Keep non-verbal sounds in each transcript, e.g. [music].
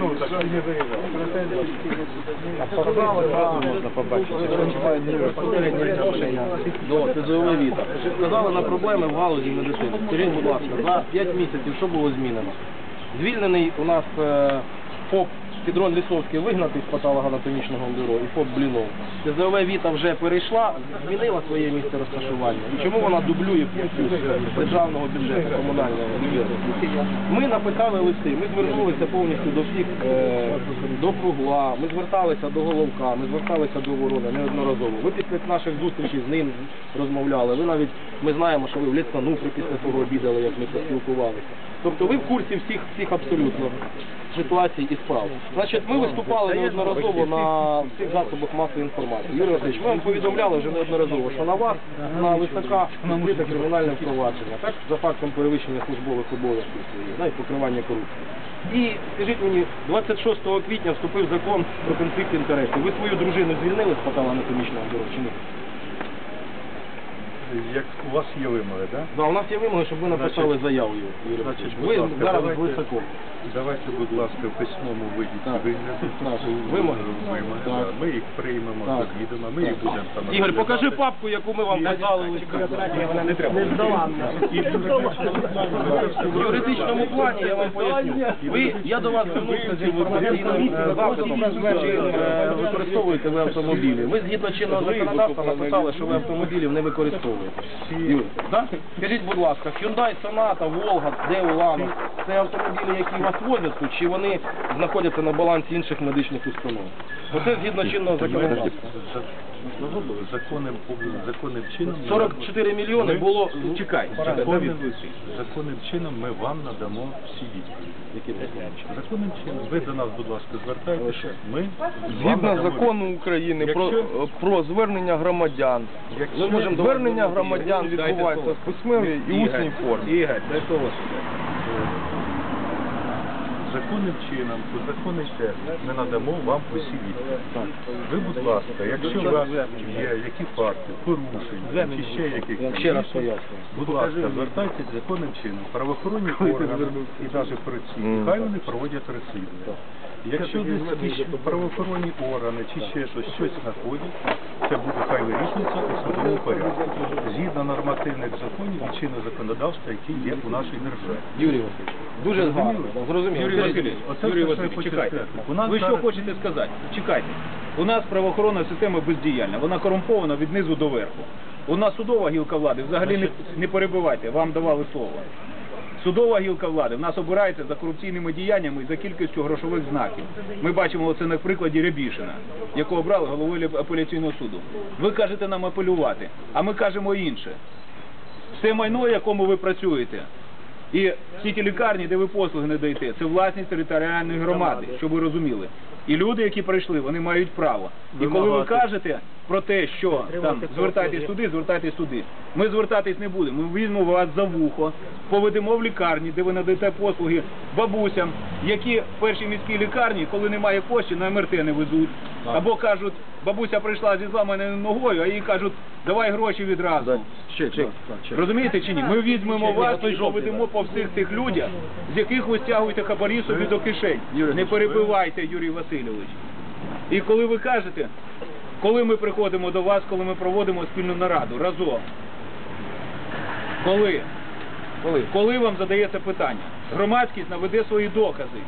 Ну, так не можна побачити. До ТЗОВ Віта. Сказали на проблеми в галузі медицини. Скажіть, будь ласка, за 5 місяців що було змінено? Звільнений у нас е, ФОП Підрон Лісовський вигнатий з патологоанатомічного бюро і ФОП Блінов. ТЗОВ Віта вже перейшла, змінила своє місце розташування. І чому вона дублює функцію державного бюджету, комунального бюджету? Ми написали листи, ми звернулися повністю до всіх, е, до Кругла, ми зверталися до Головка, ми зверталися до Ворони неодноразово. Ви після наших зустрічей з ним розмовляли. Ви навіть ми знаємо, що ви в Ліцануфрі після того обідали, як ми поспілкувалися. Тобто ви в курсі всіх всіх абсолютно ситуацій і справ. Значить, ми виступали неодноразово на всіх засобах масової інформації. Юрій Васильович, ми вам повідомляли вже неодноразово, що на вас, на Лисака, відкрите кримінальне впровадження, так, за фактом перевищення службових обов'язків своїх, і покривання корупції. І скажіть мені, 26 квітня вступив закон про конфлікт інтересів. Ви свою дружину звільнили з патологоанатомічного бюро чи ні? Як у вас є вимоги, так? Да, у нас є вимоги, щоб ви написали Значить, заяву. Юрій значить, будь ви ласка, зараз давайте- високо. Давайте, будь ласка, в письмовому виді ці Так. вигляди. Так, вимоги. Вимоги, Так. да. Ми їх приймемо Так. до відома, ми їх будемо там Ігор, розглядати. покажи папку, яку ми вам надали. Не треба. В юридичному плані я вам поясню. Ви, я до вас звернувся з інформаційним е, запитом, чи е, використовуєте ви автомобілі. Ви згідно чинного законодавства написали, що ви автомобілів не використовуєте. Да? Скажіть, будь ласка, Hyundai Sonata, Volga, Deo Lano, це автомобілі, які вас возять тут, чи вони знаходяться на балансі інших медичних установ? Оце згідно чинного законодавства. За- Законним, законним чином... ми- 44 мільйони було... Чекай, Законним, законним чином ми вам надамо всі відповіді. Законним чином. Ви до нас, будь ласка, звертайтеся. Ми вам Згідно надамо закону України про, Якщо- про звернення громадян. Якщо- Звернення громадян відбувається в письмовій і усній формі. Ігор, дай слово сюди. Законним чином, у законний термін ми надамо вам усі відповіді. Ви, будь ласка, якщо у вас є які факти, порушень, чи ще яких ще раз пояснюю. будь ласка, звертайтеся законним чином. Правоохоронні органи і навіть поліції, хай вони проводять розслідування. Якщо десь якісь правоохоронні органи чи ще щось, щось знаходять, це буде хай вирішується у судовому порядку. Згідно нормативних законів і чинного законодавства, які є у нашій державі. Юрій Васильович, дуже гарно. Зрозуміло. Юрій Васильович, Оце Юрій все, що я Васильович, чекайте. У нас Ви що хочете сказати? Чекайте. У нас правоохоронна система бездіяльна, вона корумпована від низу до верху. У нас судова гілка влади, взагалі не, не перебивайте, вам давали слово. Судова гілка влади в нас обирається за корупційними діяннями і за кількістю грошових знаків. Ми бачимо це на прикладі Рябішина, якого обрали головою апеляційного суду. Ви кажете нам апелювати, а ми кажемо інше. Все майно, якому ви працюєте, і всі ті лікарні, де ви послуги не даєте, це власність територіальної громади, щоб ви розуміли. І люди, які прийшли, вони мають право. І коли ви кажете про те, що там звертайтесь туди, звертайтесь туди, ми звертатись не будемо. Ми візьмемо вас за вухо, поведемо в лікарні, де ви надаєте послуги бабусям, які в першій міській лікарні, коли немає коштів, на МРТ не везуть. Або кажуть, бабуся прийшла зі зламаною ногою, а їй кажуть, давай гроші відразу. Ще, ще, ще. Розумієте чи ні? Ми візьмемо вас і поведемо по всіх тих людях, з яких ви стягуєте хабарі собі до кишень. Не перебивайте, Юрій Васильович. І коли ви кажете, коли ми приходимо до вас, коли ми проводимо спільну нараду разом, коли? Коли? Коли вам задається питання? Громадськість наведе свої докази.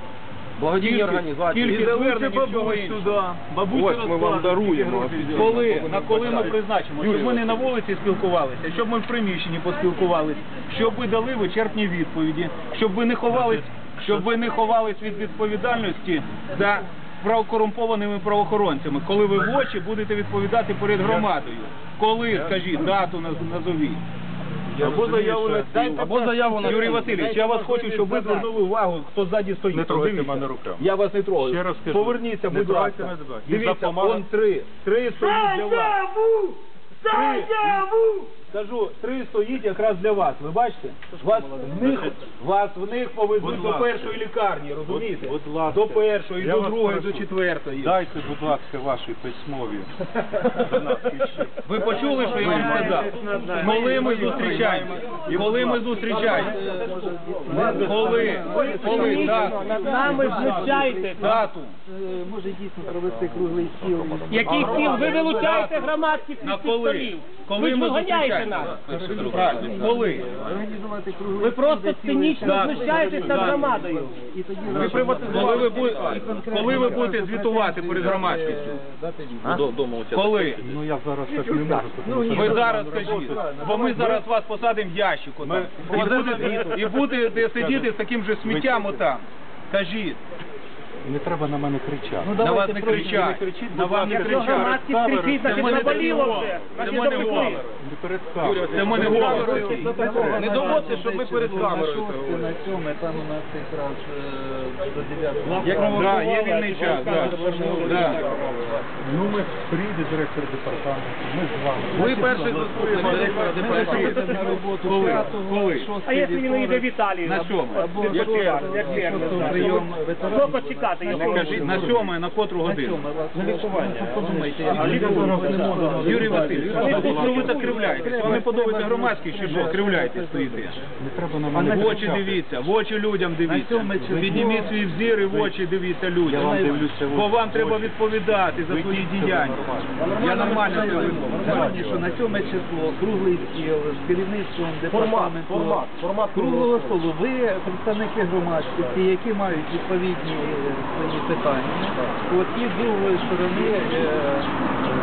Благодійні організації. кількість звернень і всього іншого. Ось ми вам даруємо. Коли, на коли ми призначимо, щоб ми не на вулиці спілкувалися, щоб ми в приміщенні поспілкувалися, щоб ви дали вичерпні відповіді, щоб ви не ховались, щоб ви не ховались від відповідальності за правокорумпованими правоохоронцями, коли ви в очі будете відповідати перед громадою. Коли, скажіть, дату наз- Або заяву на Або заяву на Юрій суд. Васильович, я вас хочу, щоб ви звернули увагу, хто ззаді стоїть. Не трогайте Подивіться. мене руками. Я вас не трогаю. Ще раз кажу, Поверніться, не будь трогайте ласка. мене, будь ласка. Дивіться, он три. Три стоїть для вас. Заяву! Заяву! Кажу, три стоїть якраз для вас. Ви бачите? Вас в них, вас в них повезуть до першої лікарні, розумієте? Будь- будь ласка. До першої, Я до вас другої, прошу. до четвертої. Дайте, будь ласка, ваші письмові. [laughs] Ви почули, що я вам сказав? Коли ми зустрічаємося? Коли ми зустрічаємося? Коли? Коли? Дату. Над нами знущаєте. Дату. може дійсно провести круглий стіл. Який стіл? Ви вилучаєте громадських На коли? столів. Коли Ви ж ми виганяєте Коли? Ви просто цинічно знущаєтеся над громадою. І тоді Ви Коли ви будете, коли ви будете звітувати перед громадськістю? Коли? Ну я зараз так не можу. Ви зараз скажіть, бо ми зараз вас посадимо в ящик отам. І будете, і будете сидіти з таким же сміттям отам. Кажіть, Не треба на мене кричати. на вас не кричать, на вас не кричать. громадськість кричить, значить Це в мене наболіло вже. Це мене. Не перед камерою. Це мене голос. Не доводьте, щоб ми перед камерою це На говорили. на цьому, там у нас якраз е, до 9 Як да, є вільний час, да. Да. Ну ми прийде директор департаменту, ми з вами. Ви перший заступник директора департаменту. на роботу Коли? Коли? А якщо він йде в Італію? На або Як прийом ветеранів. Скільки чекати Не його? кажіть, на сьоме, на котру годину? на лікування. Як лікування? Юрій Васильович, ну ви так кривляєтесь. Вам не подобається громадськість чи що? Кривляєтесь стоїте. Не треба на мене В очі дивіться, в очі людям дивіться. Підніміть свій взір і в очі дивіться людям. дивлюся Бо вам треба відповідати за свої діяння. Я нормально це що на 7 число круглий стіл з керівництвом департаменту формат, формат круглого столу. Ви представники громадськості, які мають відповідні е, свої питання. От і з другої сторони е,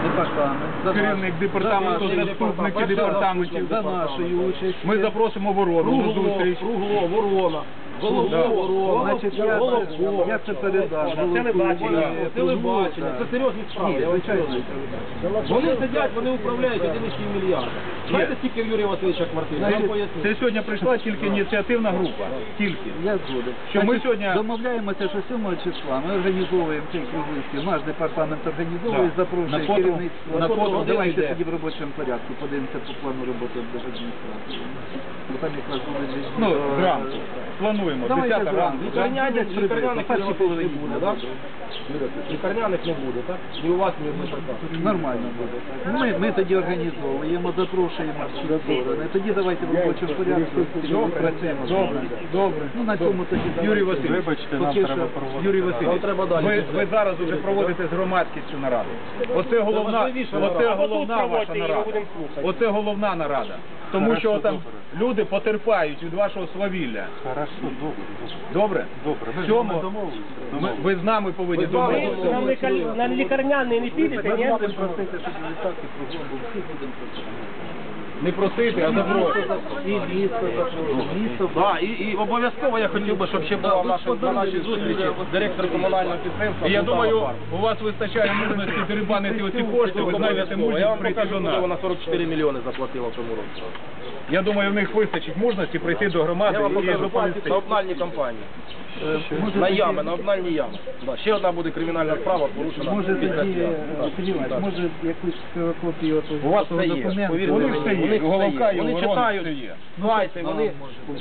департамент. за Керівник наш- департаменту, за заступники департаментів. За нашою участю. Ми запросимо ворону на зустріч. Кругло, ворона. Голово. Значить, я, я це передав. телебачення. Телебачення. Це серйозні справи. Ні, звичайно. Вони сидять, вони управляють 1,7 мільярда. Знаєте, скільки в Юрія Васильовича квартир? Я вам поясню. Це сьогодні прийшла тільки ініціативна група. Тільки. Я згоден. Що ми сьогодні- домовляємося, що 7 числа ми організовуємо цей круглий стіл. Наш департамент організовує, запрошує керівництво. на Давайте тоді в робочому порядку подивимося по плану роботи держадміністрації. Там якраз були Ну, зранку. Давайте 10 ранку. Лікарняних, першій половині не буде, так? Лікарняних не буде, так? Ні у вас, у Дмитра. Нормально буде. Ми, ми тоді організовуємо, запрошуємо всі сторони. Тоді давайте в робочому порядку працюємо. вами. Добре. Ну на цьому тоді Юрій. Васильович, Вибачте, нам треба проводити. Юрій Васильович, ви, ви зараз уже проводите з громадськістю нараду. Оце головна, оце головна ваша і нарада. Оце головна нарада. Тому Хорошо, що там добре. люди потерпають від вашого свавілля. Хорошо, добре. Добре? Добре. Ж не ми- ви з нами повинні Ви домовитися. На лікар- на лікарняний не підете, ні? Будемо просити, щоб відставки кругом був. Всі будемо просити. Не просити, а запрошувати. І місто. Місто Да, і, і обов'язково я хотів би, щоб ще була в нашій- на нашій зустрічі директор комунального підприємства. І я думаю, у вас вистачає мужності дерибанити оці кошти, ви знайдете Я мужність вам прийти покажу, до що нас. вона 44 мільйони заплатила в цьому році. Я думаю, в них вистачить мужності прийти до Я громади вам і покажу на обнальні компанії. На ями, на обнальні ями. Да, ще одна буде кримінальна справа порушена. Може тоді, е, може якусь ксерокопію от У вас того все є, документу? повірте Вони мені, все є, вони і головка, все і є. Вони читають, є. Знаєте, вони...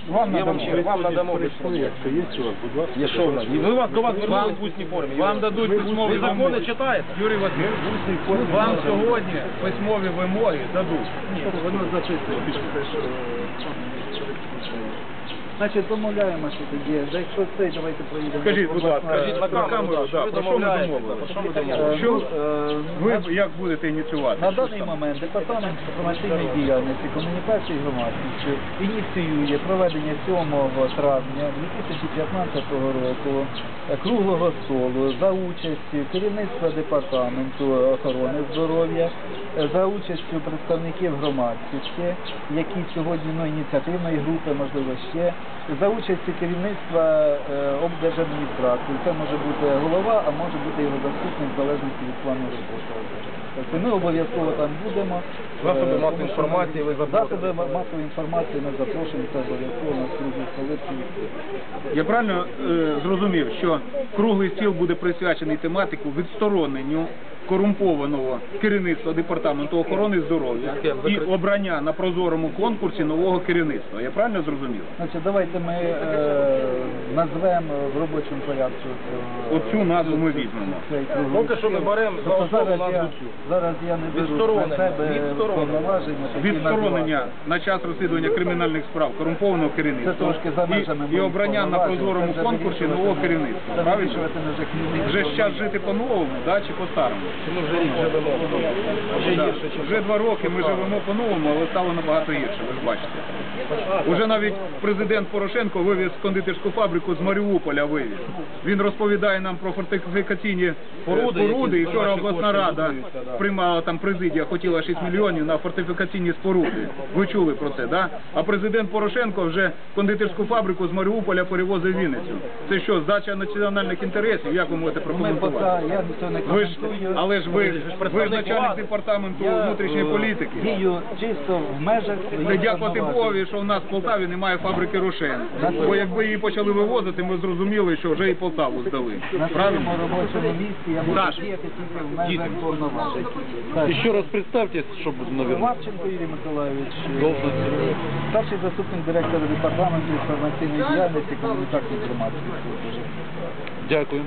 Вам Я вам надамо. ще, вам надамо. Якщо є, у вас, будь ласка. Є що в нас? І ви вас, до вас звернулись в усній формі. Вам дадуть письмові Ви закони вимоги. читаєте? Юрій Васильович, вам сьогодні письмові вимоги дадуть. Ні, воно записується, що... Значить, домовляємося тоді. Да, Якщо це, давайте проїдемо. Скажіть, будь ласка, Скажіть на камеру, да, про що ми що ми Е. Що ну, е, ви як будете ініціювати? На даний момент департамент інформаційної діяльності комунікації громадськістю ініціює проведення 7 травня 2015 року е, круглого столу за участю керівництва департаменту охорони здоров'я, е, за участю представників громадськості, які сьогодні ну, ініціативної групи, можливо ще, за участю керівництва е, облдержадміністрації. Це може бути голова, а може бути його заступник, в залежності від плану роботи. Тобто ми обов'язково там будемо. Засоби Е, масової інформації ви запрошуєте. Засоби масової інформації ми запрошуємо, це обов'язково на круглі столиці. Я правильно е, зрозумів, що круглий стіл буде присвячений тематику відстороненню корумпованого керівництва департаменту охорони здоров'я і обрання на прозорому конкурсі нового керівництва. Я правильно зрозумів? Значить, давайте ми е, назвемо в робочому порядку. е, Оцю назву ми візьмемо. цей Поки що ми беремо за Тобто основу зараз я, назву цю. зараз я не беру на Відсторонення. себе Відсторонення. повноваження. такі Відсторонення на час розслідування кримінальних справ корумпованого керівництва трошки за межами і, і моїх обрання на повноважень. прозорому Це вже конкурсі вирішувати нового керівництва. Це Правильно? вирішувати вже. Вже ж час жити по-новому, да, чи по-старому? Ми вже рік живемо. Вже гірше, чим Вже два роки ми живемо по-новому, але стало набагато гірше, ви ж бачите. Уже навіть президент Порошенко вивіз кондитерську фабрику з Маріуполя вивіз. Він розповідає нам про фортифікаційні Споруди, споруди, і вчора наші обласна кошти рада да. приймала там президія, хотіла 6 мільйонів на фортифікаційні споруди. Ви чули про це, да? А президент Порошенко вже кондитерську фабрику з Маріуполя перевозив в Вінницю. Це що, здача національних інтересів? Як ви можете Ми прокоментувати? я цього не Ви ж, коментую. але ж ви, ви ж начальник департаменту Я, внутрішньої е, політики. Дію чисто в межах своїх Не дякувати повноважень. Богові, що в нас в Полтаві немає фабрики Рошен. Бо якби її почали вивозити, ми зрозуміли, що вже і Полтаву здали. На Правильно? своєму робочому місці я можу Саш, діяти тільки в межах повноважень. Так. Еще раз представьтесь, чтобы, наверное. Лавченко Юрій Миколаївич, е, старший заступник директора департаменту інформаційної діяльності комунікації громадських служб. Дякую.